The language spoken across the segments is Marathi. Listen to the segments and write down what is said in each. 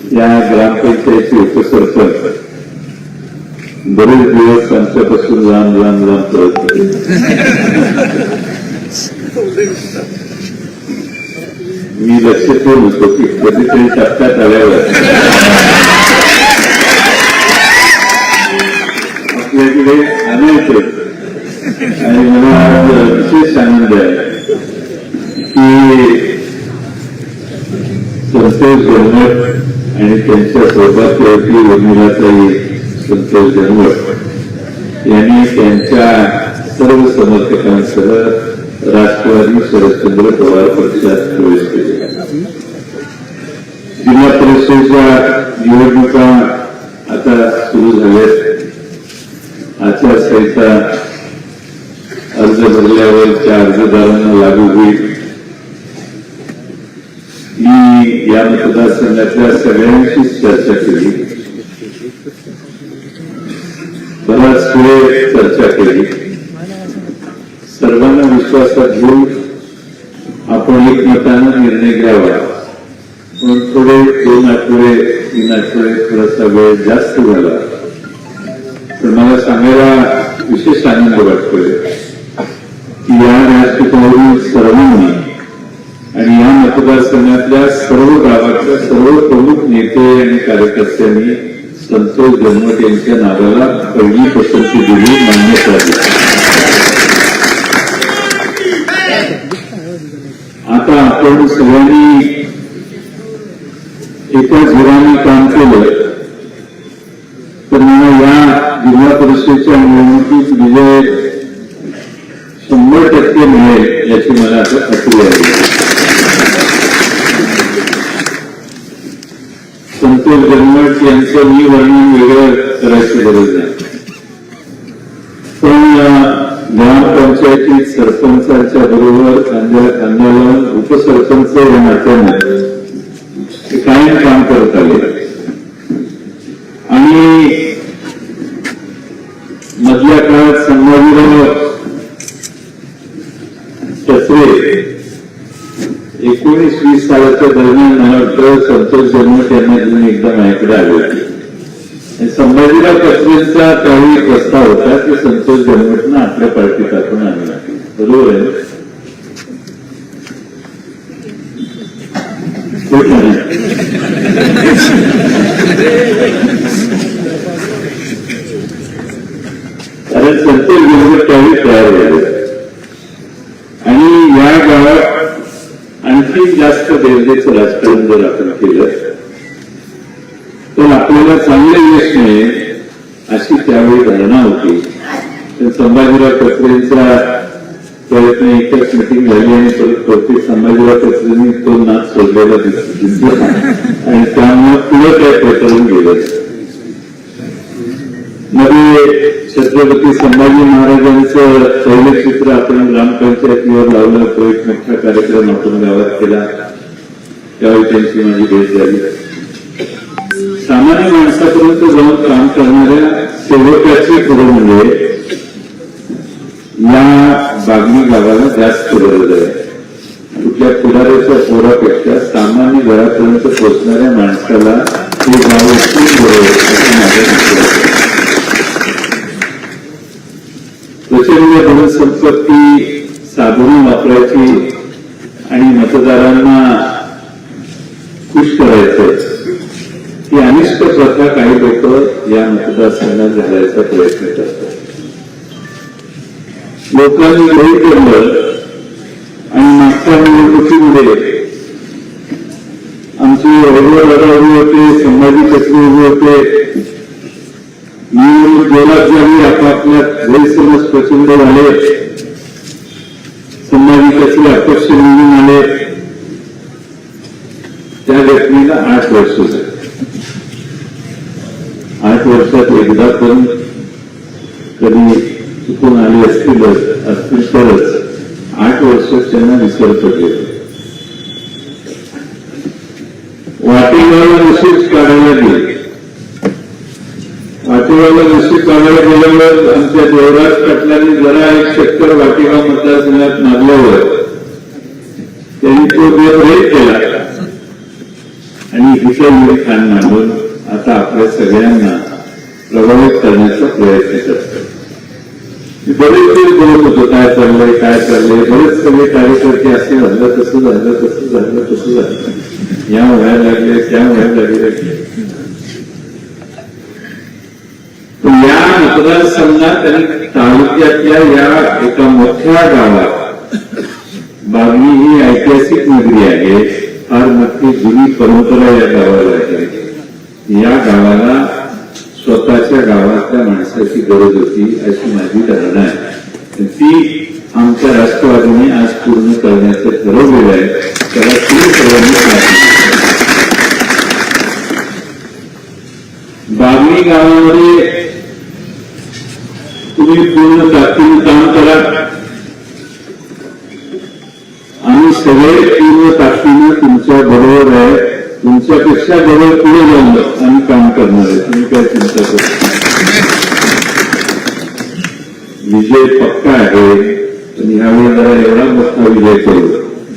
या ग्रामपंचायतचे उपसरपंच बरेच दिवस आमच्यापासून लांब लांब लांब करत मी लक्ष ठेवून होतो की कधीतरी टप्प्यात आल्यावर आपल्याकडे आणायचं आणि मला आज विशेष आनंद आहे की संतोष गोंधळ आणि त्यांच्या सौभाग्यवती उर्मिलाताई संतोष जनमत यांनी त्यांच्या सर्व समर्थकांसह राष्ट्रवादी शरदचंद्र पवार पक्षात प्रवेश केले. जिल्हा परिषदेच्या निवडणुका आता सुरू झाल्यात. आचारसंहिता अर्ज भरल्यावर त्या अर्जदारांना लागू होईल. मी या मतदारसंघातल्या सगळ्यांशी चर्चा केली बराच वेळ चर्चा केली सर्वांना विश्वासात घेऊन आपण एकमतानं निर्णय घ्यावा पण थोडे दोन आठवडे तीन आठवडे थोडासा वेळ जास्त झाला तर मला सांगायला विशेष आनंद वाटतोय की या व्यासपीठावरील सर्वांनी आणि या मतदारसंघातल्या सर्व गावातल्या सर्व प्रमुख नेते आणि कार्यकर्त्यांनी संतोष जन्मत यांच्या नावाला पहिली पसंती दिली मान्यता दिली आता आपण सगळ्यांनी एका जोराने काम केलं तर मला या जिल्हा परिषदेच्या निवडणुकीत विजय शंभर टक्के मिळेल याची मला आता खात्री आहे. संतोष जन्मट यांचं मी वर्णन वेगळं करायची गरज नाही. पण अं, ग्रामपंचायतीत सरपंचाच्या बरोबर खांद्याला खांद्या लावून उपसरपंच या नात्यानं ते कायम काम करत आले. आणि मधल्या एकोणीस दरम्यान मला वाटतं संतोष जन्मट यांना घेऊन एकदा माझ्याकडे आले होते. आणि संभाजीराव कचरेंचा त्यावेळी प्रस्ताव होता की संतोष जन्मटनं आपल्या पार्टीत आपण आणला बरोबर आहे ना? कारण संतोष जन्मट त्यावेळी तयार झाले आणि या गावात आणखी जास्त देवतेचं राजकारण जर आपण केलं तर आपल्याला चांगले यश मिळेल अशी त्यावेळी धारणा होती. तर संभाजीराव कचरेंचा प्रयत्न एकच मिटिंग झाली आणि परत प्रत्येक संभाजीराव कचरेंनी तो नाच सोडलेला दिस- दिसला. आणि त्यामुळे पुढे काय प्रकरण गेलं? मध्ये छत्रपती संभाजी महाराजांचं तैलचित्र आपण ग्रामपंचायतीवर लावलं. तो एक मोठा कार्यक्रम आपण गावात केला. त्यावेळी त्यांची माझी भेट झाली. सामान्य माणसापर्यंत जाऊन काम करणाऱ्या सेवकाची खरं म्हणजे या बागणी गावाला जास्त गरज आहे कुठल्या पुढाऱ्याच्या पोरापेक्षा सामान्य घरापर्यंत पोहोचणाऱ्या माणसाला हे गाव खूप गरज आहे असं माझं विश्वास आहे प्रचंड धनसंपत्ती साधून वापरायची आणि मतदारांना खुश करायचं ही अनिष्ट प्रथा काही लोक या मतदारसंघात घालायचा प्रयत्न करतात. लोकांनी हे केलं आणि मागच्या निवडणुकीमध्ये आमची दादा उभे होते संभाजी कचरे उभे होते निवडणूक आपापल्या गैरसमज प्रचंड झाले संभाजी अपक्ष निवडून आले त्या घटनेला आठ वर्ष झाले आठ वर्षात एकदा पण कधी चुकून आले असतीलच असतील तरच आठ वर्ष त्यांना विसर पडले वाटेगावला नशीब काढायला गेले वाटेगावला नशीब काढायला गेल्यावर आमच्या देवराज पाटलांनी जरा एक चक्कर वाटेगाव मतदारसंघात मारल्यावर त्यांनी तो देव रेट केला. आणि विषय खान मांडून आता आपल्या सगळ्यांना प्रभावित करण्याचा प्रयत्न करतो बरेच वेळ बोलत होतो काय चाललंय काय चाललंय बरेच सगळे कार्यकर्ते असे झालं तसं झालं तसं झालं तसं झालं या व्हायला लागले त्या व्हायला लागले. या मतदारसंघात आणि तालुक्यातल्या या एका मोठ्या गावात बागली ही ऐतिहासिक नगरी आहे, फार मोठी जुनी परंपरा या गावाला आहे. या गावाला स्वतःच्या गावातल्या माणसाची गरज होती, अशी माझी धारणा आहे. ती आमच्या राष्ट्रवादीने आज पूर्ण करण्याचं ठरवलेलं आहे. त्याला साथ द्या. बागली गावामध्ये तुम्ही पूर्ण ताकदीने काम करा. आम्ही सगळे पूर्ण ताकदीने तुमच्या बरोबर आहे. तुमच्यापेक्षा बरोबर पुढे जाऊन आम्ही काम करणार आहे. तुम्ही काय चिंता करू विजय पक्का आहे. पण यावेळी जरा एवढा मोठा विजय करू.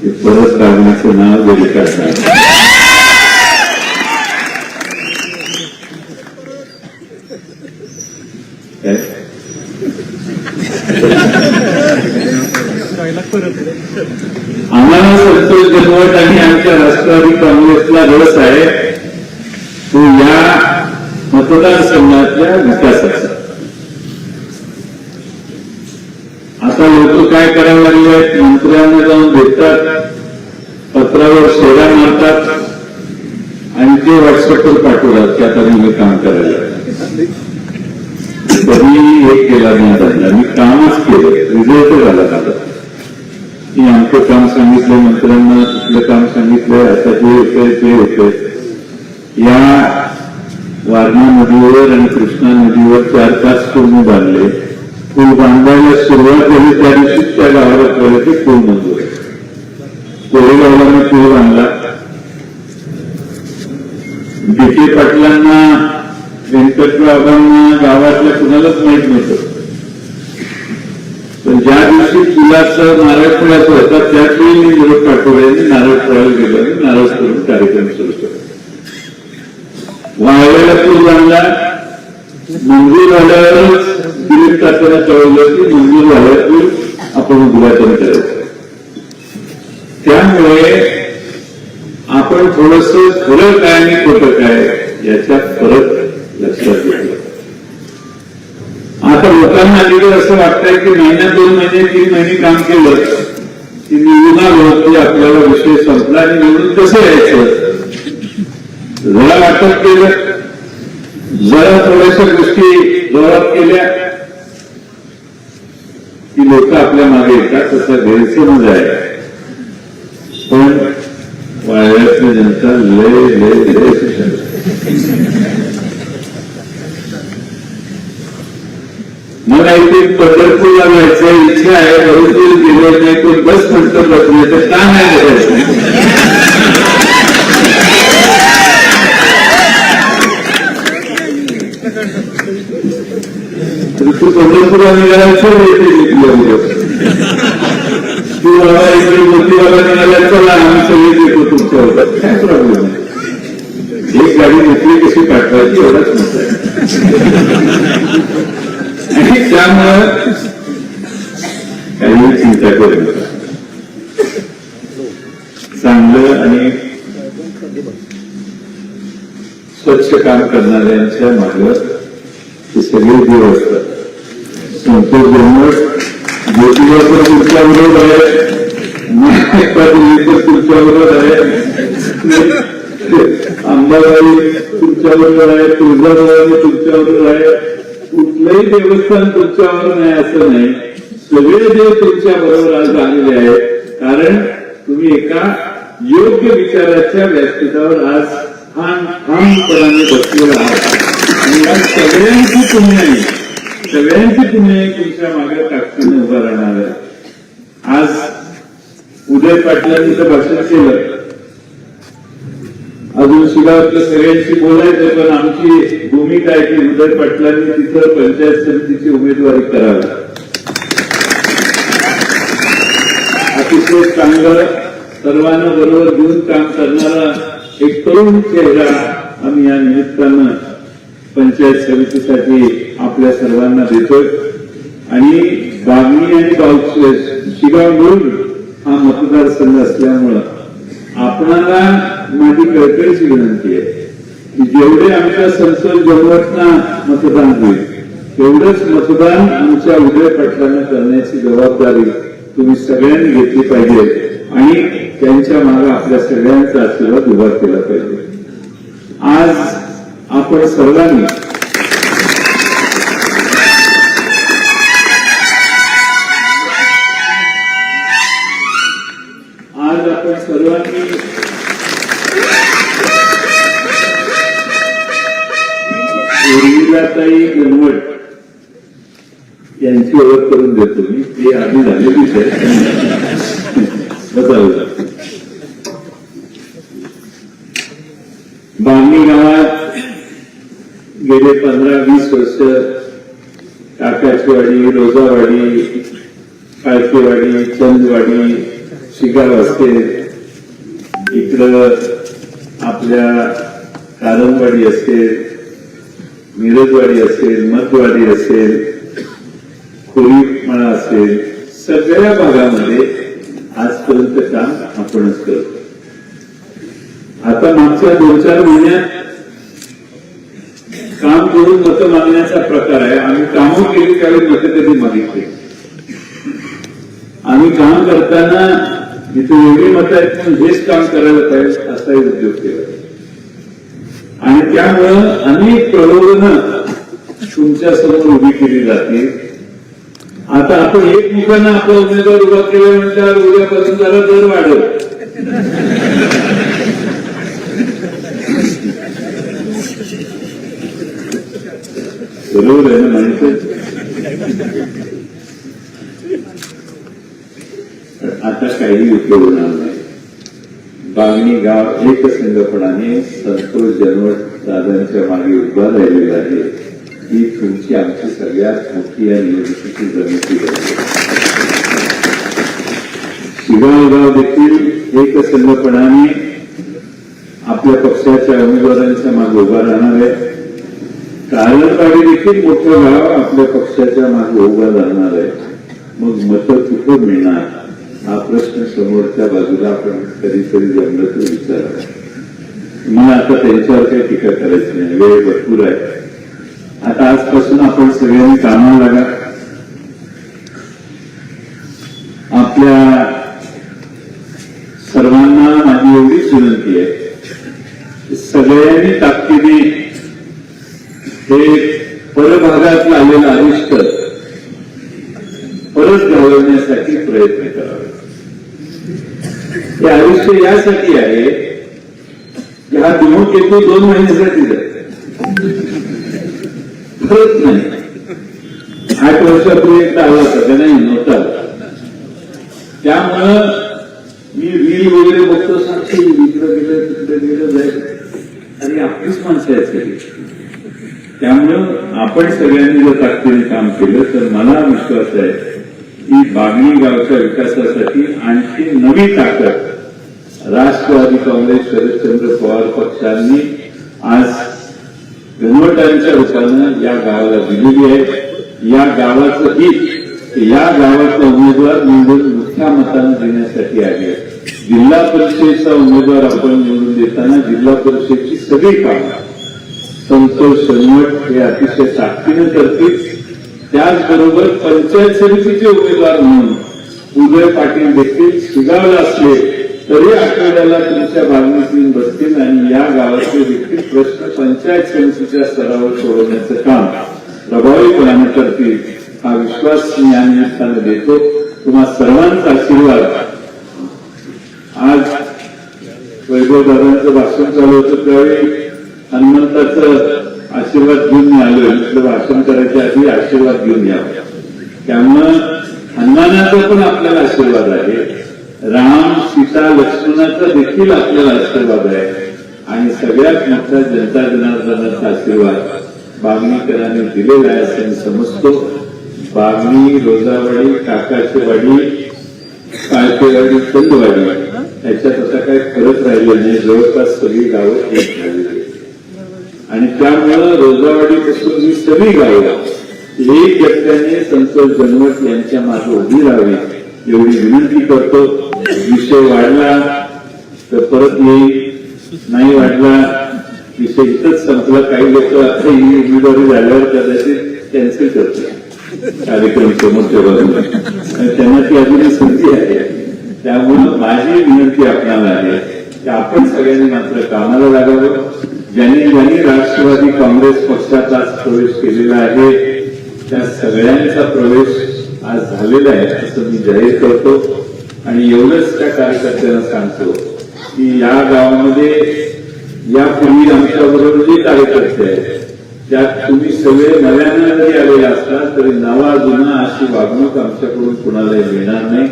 की परत लागण्याचं नाव जरी काढणार. आम्हाला संतोष जनवट आणि आमच्या राष्ट्रवादी काँग्रेसला रस आहे. तो या मतदारसंघातल्या विकासाचा. आता लोक काय करायला लागले आहेत? मंत्र्यांना जाऊन भेटतात. पत्रावर शेरा मारतात. आणि ते व्हॉट्सअपवर पाठवतात की आता मी काम करायला. कधी हे केला नाही. झाला मी कामच केलं. रिझल्ट झाला माझा. मी आमचं काम सांगितलं मंत्र्यांना तिथलं काम सांगितलं आता जे होतंय ते होतंय या वारणा नदीवर आणि कृष्णा नदीवर चार तास पूर्ण बांधले पूल बांधायला सुरुवात झाली त्या दिवशी त्या गावाला कळलं की पूल मंजूर आहे कोरेगावला मी पूल बांधला डी के पाटलांना व्यंकटरावांना गावातल्या कुणालाच माहीत नव्हतं तर ज्या दिवशी पुलाचं नारळ फुलाचं होता त्याच वेळी मी विरोध पाठवले नारळ फुलायला गेलो आणि नारळ करून कार्यक्रम सुरू केला. वाळवेला पूर बांधला मंदिर झाल्यावरच दिलीप तात्याला कळवलं की मंदिर झालं आपण उद्घाटन करायचं. त्यामुळे आपण थोडस खरं काय आणि खोटं काय याचा फरक लक्षात घेतला आता लोकांना अलीकडे असं वाटतंय की महिन्यात दोन महिने तीन महिने काम केलं की निवडून आलो की आपल्याला विषय संपला आणि निवडून कसं यायचं? जरा वाटत केलं जरा थोड्याशा गोष्टी जोरात केल्या की लोक आपल्या मागे येतात तसा गैरसमज आहे. पण वाळव्यातली जनता लय लय लय आहे ते पंढरपूरला जायचं इच्छा आहे भविष्य दिवस नाही तो बस म्हणतो बसले तर का नाही करायचं तू पंढरपूरला तू बाबा इकडे निघाला चला आम्ही सगळे तुमच्यावर काय प्रॉब्लेम एक गाडी घेतली कशी पाठवायची? एवढाच आणि त्यामुळं काही चिंता करू चांगलं आणि स्वच्छ काम करणाऱ्यांच्या मागे हे सगळे जीव असतात. संतोष जनमत ज्योतिबा पण तुमच्या बरोबर आहे महात्मा तुमच्या बरोबर आहे. अंबाबाई तुमच्या बरोबर आहे तुळजाबाई तुमच्या बरोबर आहे. कुठलंही देवस्थान तुमच्यावर नाही असं नाही. सगळे देव तुमच्या बरोबर आज आलेले आहेत. कारण तुम्ही एका योग्य विचाराच्या व्यासपीठावर आज ठामपणाने बसलेला आहात. आणि या सगळ्यांची पुण्य आहे सगळ्यांची पुण्य आहे तुमच्या मागे ताकदीने उभा राहणार आहे. आज उदय पाटलांनी तर भाषण केलं. अजून शिगावातल्या सगळ्यांशी बोलायचं पण आमची भूमिका आहे की उदय पाटलांनी तिथं पंचायत समितीची उमेदवारी करावी. अतिशय चांगलं सर्वांना बरोबर घेऊन काम करणारा एक तरुण चेहरा आम्ही या निमित्तानं पंचायत समितीसाठी आपल्या सर्वांना देतोय. आणि बागणी आणि गावचे शिगाव मिळून हा मतदारसंघ असल्यामुळं आपणाला माझी कळकळीची विनंती आहे की जेवढे आमच्या संसद जमवतना मतदान होईल तेवढंच मतदान आमच्या उदय पाटलांना करण्याची जबाबदारी तुम्ही सगळ्यांनी घेतली पाहिजे आणि त्यांच्या मागे आपल्या सगळ्यांचा आशीर्वाद उभा केला पाहिजे. आज आपण सर्वांनी उर्मिलाताई यांची ओळख करून देतो मी. ते आधी झालेलीच आहे बसावं बांगणी गावात गेले पंधरा वीस वर्ष काकाचीवाडी रोजावाडी काळकेवाडी चंदवाडी शिगाव असते इकडं आपल्या कारंजवाडी असते. मिरजवाडी असेल मतवाडी असेल खोळीपणा असेल सगळ्या भागामध्ये आजपर्यंत काम आपणच करतो. आता मागच्या दोन चार महिन्यात काम करून मतं मागण्याचा प्रकार आहे. आम्ही कामं केली त्यावेळी मतं कधी मागितली आम्ही काम करताना इथे वेगळी मतं आहेत पण हेच काम करायला पाहिजे असाही उद्योग केला. आणि त्यामुळं अनेक प्रलोभनं तुमच्यासमोर उभी केली जातील आता आपण एक मुखानं आपला उमेदवार उभा केला म्हटल्यावर उद्यापासून जरा दर वाढेल. बरोबर आहे ना माणसं? आता काही उपयोग होणार नाही. बागणी गाव एकसंघपणाने संतोष जनवट दादांच्या मागे उभा राहिलेला आहे. ही तुमची आमची सगळ्यात मोठी या निवडणुकीची जमिती शिगाव गाव देखील एकसंघपणाने आपल्या पक्षाच्या उमेदवारांच्या मागे उभा राहणार आहे. कारणवाडी देखील मोठं गाव आपल्या पक्षाच्या मागे उभा राहणार आहे. मग मतं कुठं मिळणार? हा प्रश्न समोरच्या बाजूला आपण कधीतरी जमलं तर विचारा मला आता त्यांच्यावर काही टीका करायची नाही. वेळ भरपूर आहे. आता आजपासून आपण सगळ्यांनी कामाला लागा. आपल्या सर्वांना माझी एवढीच विनंती आहे सगळ्यांनी ताकदीने हे परभागातलं आलेलं अरिष्ट परत घालवण्यासाठी प्रयत्न करावे हे आयुष्य यासाठी आहे की हा दोन केतू दोन महिन्यासाठी जाते परत नाही आठ वर्षापूर्वी एकदा आला होता का नाही नव्हता त्यामुळं मी रील वगैरे बघतो साक्षी इकडं गेलं तिकडे गेलं जाईल आणि आपलीच माणसं आहेत सगळी त्यामुळं आपण सगळ्यांनी जर ताकदीने काम केलं तर मला विश्वास आहे ही बागणी गावच्या विकासासाठी आणखी नवी ताकद राष्ट्रवादी काँग्रेस शरदचंद्र पवार पक्षांनी आज गणवटांच्या रूपानं या गावाला दिलेली आहे. या गावाचं हित या गावाचा उमेदवार निवडून मोठ्या मतानं देण्यासाठी आले जिल्हा परिषदेचा उमेदवार आपण निवडून देताना जिल्हा परिषदेची सगळी कामं संतोष शनवट हे अतिशय ताकदीनं करतील. त्याचबरोबर पंचायत समितीचे उमेदवार म्हणून उदय पाटील देखील शिगावला असले तरी आठवड्याला तुमच्या बागणीतून बसतील आणि या गावाचे देखील प्रश्न पंचायत समितीच्या स्तरावर सोडवण्याचं काम प्रभावीपणाने करतील हा विश्वास मी या निमित्तानं देतो. तुम्हा सर्वांचा आशीर्वाद. आज वैभव दादांचं भाषण चालू होतं त्यावेळी हनुमंताचं आशीर्वाद घेऊन मी आलोय म्हटलं भाषण करायच्या आधी आशीर्वाद घेऊन यावं. त्यामुळं हनुमानाचा पण आपल्याला आशीर्वाद आहे. राम सीता लक्ष्मणाचा देखील आपल्याला आशीर्वाद आहे. आणि सगळ्यात मोठा जनता जनार्दनाचा आशीर्वाद बागणीकरांनी दिलेला आहे असं मी समजतो. बागणी रोजावाडी काकाचेवाडी काळकेवाडी चंदवाडी याच्यात आता काही फरक राहिले नाही. जवळपास सगळी गावं एक झाली. आणि त्यामुळं रोजावाडीपासून ही सगळी गायला एक व्यक्तीने संत जन्मत यांच्या मागे उभी राहावी एवढी विनंती करतो. विषय वाढला तर परत येईल. नाही वाढला विषय इथंच संपला. काही लोक आता ही उमेदवारी झाल्यावर कदाचित कॅन्सल करतात कार्यक्रम समोर आणि त्यांना ती अजूनही संधी आहे. त्यामुळं माझी विनंती आपणाला आहे की आपण सगळ्यांनी मात्र कामाला लागावं. ज्यांनी ज्यांनी राष्ट्रवादी काँग्रेस पक्षात आज प्रवेश केलेला आहे त्या सगळ्यांचा प्रवेश आज झालेला आहे असं मी जाहीर करतो. आणि एवढंच त्या कार्यकर्त्यांना सांगतो की या गावामध्ये यापूर्वी आमच्या बरोबर जे कार्यकर्ते आहेत त्यात तुम्ही सगळे नव्यानं जरी आलेले असला तरी नवा जुना अशी वागणूक आमच्याकडून कुणालाही मिळणार नाही.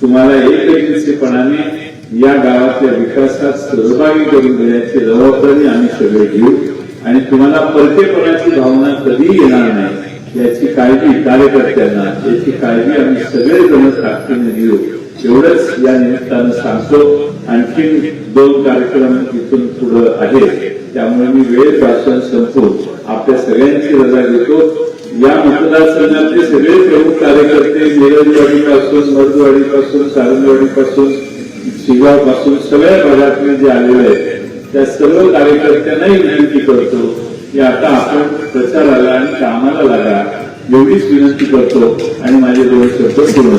तुम्हाला एकत्रितपणाने या गावातल्या विकासात सहभागी करून देण्याची जबाबदारी आम्ही सगळे घेऊ आणि तुम्हाला परतेपणाची भावना कधी येणार नाही याची काळजी कार्यकर्त्यांना याची काळजी आम्ही सगळेजण ताकदीने घेऊ. एवढंच या निमित्तानं सांगतो आणखीन दोन कार्यक्रम इथून पुढं आहेत. त्यामुळे मी वेळ भाषण संपवून आपल्या सगळ्यांची रजा घेतो. या मतदारसंघातले सगळे प्रमुख कार्यकर्ते मिरजवाडीपासून मर्दवाडीपासून सारंगवाडीपासून शिगावपासून सगळ्या भागातून जे आलेले आहेत त्या सर्व कार्यकर्त्यांनाही विनंती करतो की आता आपण प्रचाराला आणि कामाला लागा एवढीच विनंती करतो आणि माझे दोन शब्द पूर्ण